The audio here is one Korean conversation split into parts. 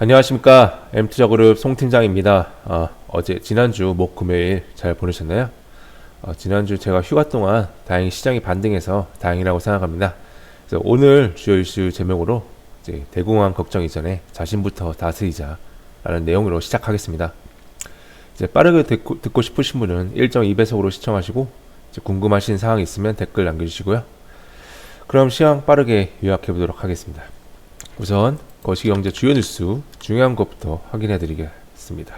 안녕하십니까 엠투자그룹 송팀장입니다. 어, 어제 지난주 목 금요일 잘 보내셨나요? 어, 지난주 제가 휴가 동안 다행히 시장이 반등해서 다행이라고 생각합니다. 그래서 오늘 주요 이슈 제목으로 이제 대공황 걱정 이전에 자신부터 다스리자 라는 내용으로 시작하겠습니다. 이제 빠르게 듣고, 듣고 싶으신 분은 1.2배속으로 시청하시고 궁금하신 사항 있으면 댓글 남겨주시고요. 그럼 시황 빠르게 요약해 보도록 하겠습니다. 우선 거시경제 주요 뉴스 중요한 것부터 확인해 드리겠습니다.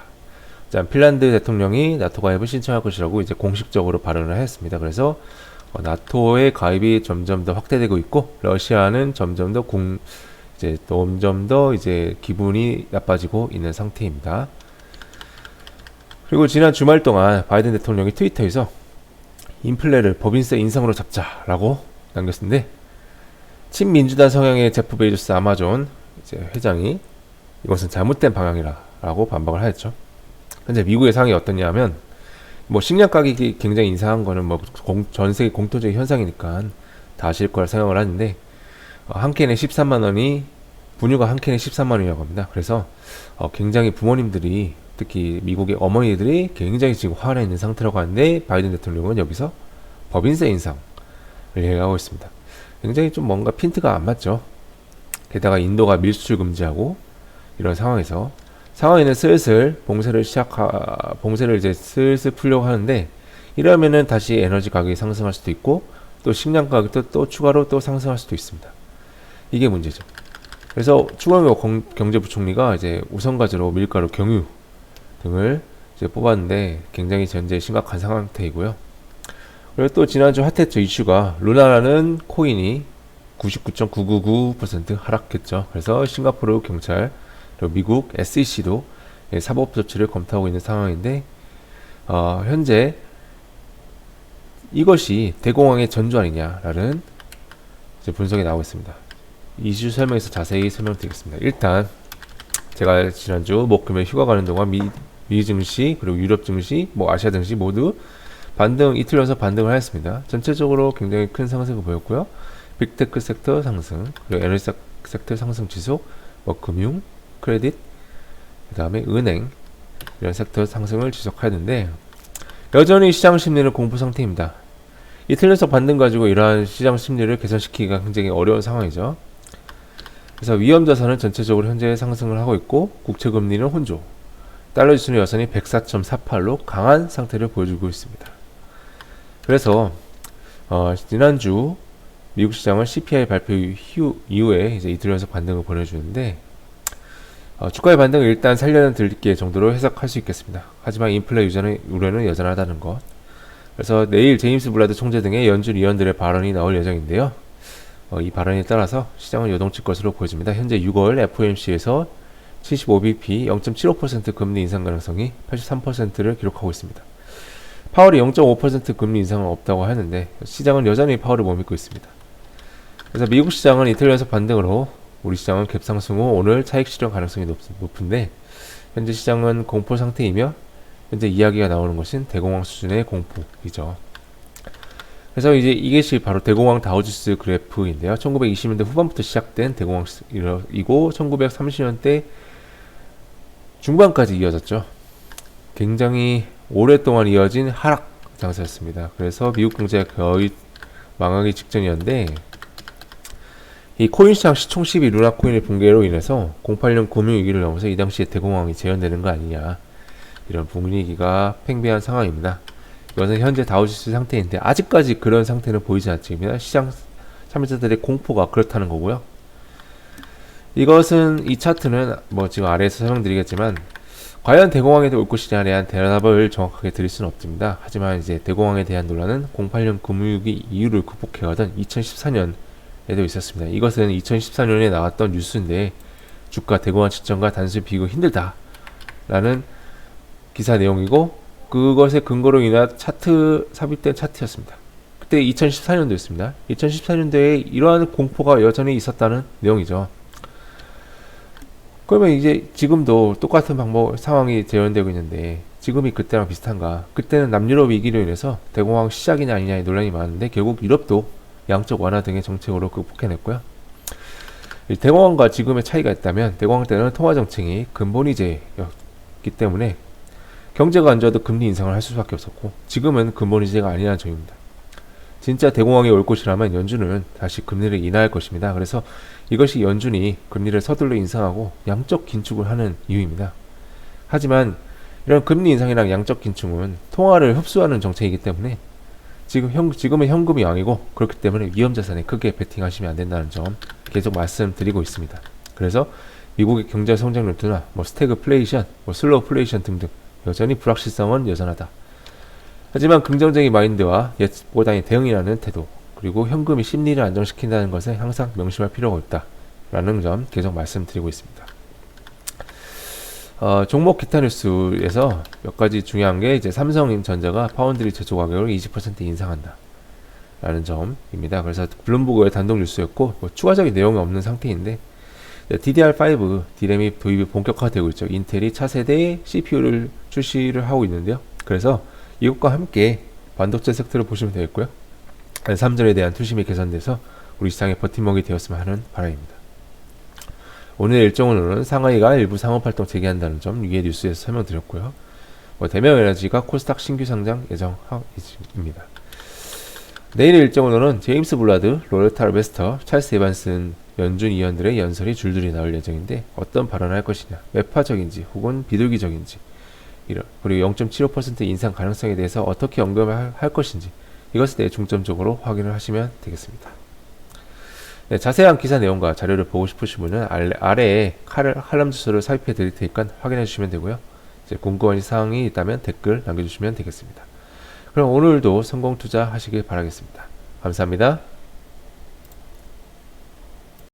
자, 핀란드 대통령이 나토 가입을 신청할 것이라고 이제 공식적으로 발언을 했습니다. 그래서 어, 나토의 가입이 점점 더 확대되고 있고 러시아는 점점 더 공, 이제 점점 더 이제 기분이 나빠지고 있는 상태입니다. 그리고 지난 주말 동안 바이든 대통령이 트위터에서 인플레를 법인세 인상으로 잡자라고 남겼는데 친민주당 성향의 제프 베이조스 아마존 이제 회장이 이것은 잘못된 방향이라고 반박을 하였죠. 현재 미국의 상황이 어떠냐면 뭐 식량 가격이 굉장히 인상한 거는 뭐 전 세계 공통적인 현상이니까 다 아실 거라 생각을 하는데 어, 한 캔에 13만 원이 분유가 한 캔에 13만 원이라고 합니다. 그래서 어, 굉장히 부모님들이 특히 미국의 어머니들이 굉장히 지금 화나 있는 상태라고 하는데 바이든 대통령은 여기서 법인세 인상을 얘기하고 있습니다. 굉장히 좀 뭔가 핀트가 안 맞죠. 게다가 인도가 밀수출 금지하고 이런 상황에서 상황에는 슬슬 봉쇄를 시작하 봉쇄를 이제 슬슬 풀려고 하는데 이러면은 다시 에너지 가격이 상승할 수도 있고 또 식량 가격도 또 추가로 또 상승할 수도 있습니다. 이게 문제죠. 그래서 추가로 경제부총리가 이제 우선 과제로 밀가루, 경유 등을 이제 뽑았는데 굉장히 현재 심각한 상태이고요. 그리고 또 지난주 핫했죠 이슈가 루나라는 코인이 99.999% 하락했죠. 그래서 싱가포르 경찰 그리고 미국 SEC도 사법 조치를 검토하고 있는 상황인데 어, 현재 이것이 대공황의 전조 아니냐라는 분석이 나오고 있습니다. 이슈 설명에서 자세히 설명드리겠습니다. 일단 제가 지난주 목금에 휴가 가는 동안 미, 미 증시 그리고 유럽 증시 뭐 아시아 증시 모두 반등 이틀 연속 반등을 하였습니다. 전체적으로 굉장히 큰 상승을 보였고요. 빅테크 섹터 상승, 그리고 에너지 섹터 상승 지속, 뭐 금융, 크레딧, 그 다음에 은행 이런 섹터 상승을 지속하였는데 여전히 시장 심리는 공포 상태입니다. 이틀 연속 반등 가지고 이러한 시장 심리를 개선시키기가 굉장히 어려운 상황이죠. 그래서 위험 자산은 전체적으로 현재 상승을 하고 있고 국채 금리는 혼조. 달러 지수는 여전히 104.48로 강한 상태를 보여주고 있습니다. 그래서 어, 지난주 미국 시장은 CPI 발표 이후, 이후에 이제 이틀 연속 반등을 보내주는데 어, 주가의 반등을 일단 살려는 들게 정도로 해석할 수 있겠습니다. 하지만 인플레 유전의 우려는 여전하다는 것. 그래서 내일 제임스 블라드 총재 등의 연준 위원들의 발언이 나올 예정인데요. 어, 이 발언에 따라서 시장은 요동칠 것으로 보여집니다. 현재 6월 FOMC에서 75bp 0.75% 금리 인상 가능성이 83%를 기록하고 있습니다. 파월이 0.5% 금리 인상은 없다고 하는데 시장은 여전히 파월을 못 믿고 있습니다. 그래서 미국 시장은 이틀 연속 반등으로 우리 시장은 갭상승 후 오늘 차익 실현 가능성이 높, 높은데 현재 시장은 공포 상태이며 현재 이야기가 나오는 것은 대공황 수준의 공포이죠. 그래서 이제 이것이 바로 대공황 다우지수 그래프인데요. 1920년대 후반부터 시작된 대공황이고 1930년대 중반까지 이어졌죠. 굉장히 오랫동안 이어진 하락 장세였습니다. 그래서 미국 경제가 거의 망하기 직전이었는데 이 코인 시장 시총 10위 루나 코인의 붕괴로 인해서 08년 금융위기를 넘어서 이 당시에 대공황이 재현되는 거 아니냐 이런 분위기가 팽배한 상황입니다. 이것은 현재 다우지수 상태인데 아직까지 그런 상태는 보이지 않습니다. 시장 참여자들의 공포가 그렇다는 거고요. 이것은 이 차트는 뭐 지금 아래에서 설명드리겠지만 과연 대공황에도 올 것이냐에 대한 대답을 정확하게 드릴 수는 없습니다. 하지만 이제 대공황에 대한 논란은 08년 금융위기 이유를 극복해가던 2014년 에도 있었습니다. 이것은 2014년에 나왔던 뉴스인데 주가 대공황 측정과 단순히 비교 힘들다 라는 기사 내용이고 그것의 근거로 인한 차트 삽입된 차트였습니다. 그때 2014년도였습니다. 2014년도에 이러한 공포가 여전히 있었다는 내용이죠. 그러면 이제 지금도 똑같은 방법 상황이 재현되고 있는데 지금이 그때랑 비슷한가? 그때는 남유럽 위기로 인해서 대공황 시작이냐 아니냐의 논란이 많은데 결국 유럽도 양적 완화 등의 정책으로 극복해냈고요. 이 대공황과 지금의 차이가 있다면 대공황 때는 통화 정책이 근본이제였기 때문에 경제가 안 좋아도 금리 인상을 할 수밖에 없었고 지금은 근본이제가 아니라는 점입니다. 진짜 대공황이 올 것이라면 연준은 다시 금리를 인하할 것입니다. 그래서 이것이 연준이 금리를 서둘러 인상하고 양적 긴축을 하는 이유입니다. 하지만 이런 금리 인상이랑 양적 긴축은 통화를 흡수하는 정책이기 때문에 지금 현, 지금은 현금이 왕이고 그렇기 때문에 위험 자산에 크게 베팅하시면 안 된다는 점 계속 말씀드리고 있습니다. 그래서 미국의 경제 성장 루트나 뭐 스태그플레이션, 뭐 슬로우플레이션 등등 여전히 불확실성은 여전하다. 하지만 긍정적인 마인드와 예보다의 대응이라는 태도 그리고 현금이 심리를 안정시킨다는 것을 항상 명심할 필요가 있다 라는 점 계속 말씀드리고 있습니다. 어, 종목 기타 뉴스에서 몇 가지 중요한 게 이제 삼성전자가 파운드리 제조 가격을 20% 인상한다. 라는 점입니다. 그래서 블룸버그의 단독 뉴스였고 뭐 추가적인 내용이 없는 상태인데 DDR5 디램이 도입이 본격화되고 있죠. 인텔이 차세대 CPU를 출시를 하고 있는데요. 그래서 이것과 함께 반도체 섹터를 보시면 되겠고요. 삼전에 대한 투심이 개선돼서 우리 시장의 버팀목이 되었으면 하는 바람입니다. 오늘 일정으로는 상하이가 일부 상업활동 재개한다는 점 위에 뉴스에서 설명드렸고요. 뭐 대명에너지가 코스닥 신규 상장 예정입니다. 내일의 일정으로는 제임스 블라드, 로레타 베스터, 찰스 에반슨 연준 위원들의 연설이 줄줄이 나올 예정인데 어떤 발언을 할 것이냐, 매파적인지 혹은 비둘기적인지 이런 그리고 0.75% 인상 가능성에 대해서 어떻게 언급을 할 것인지 이것에 대해 중점적으로 확인을 하시면 되겠습니다. 네, 자세한 기사 내용과 자료를 보고 싶으신 분은 아래, 아래 에 칼럼 주소를 삽입해 드릴 테니까 확인해 주시면 되고요. 이제 궁금한 사항이 있다면 댓글 남겨주시면 되겠습니다. 그럼 오늘도 성공 투자 하시길 바라겠습니다. 감사합니다.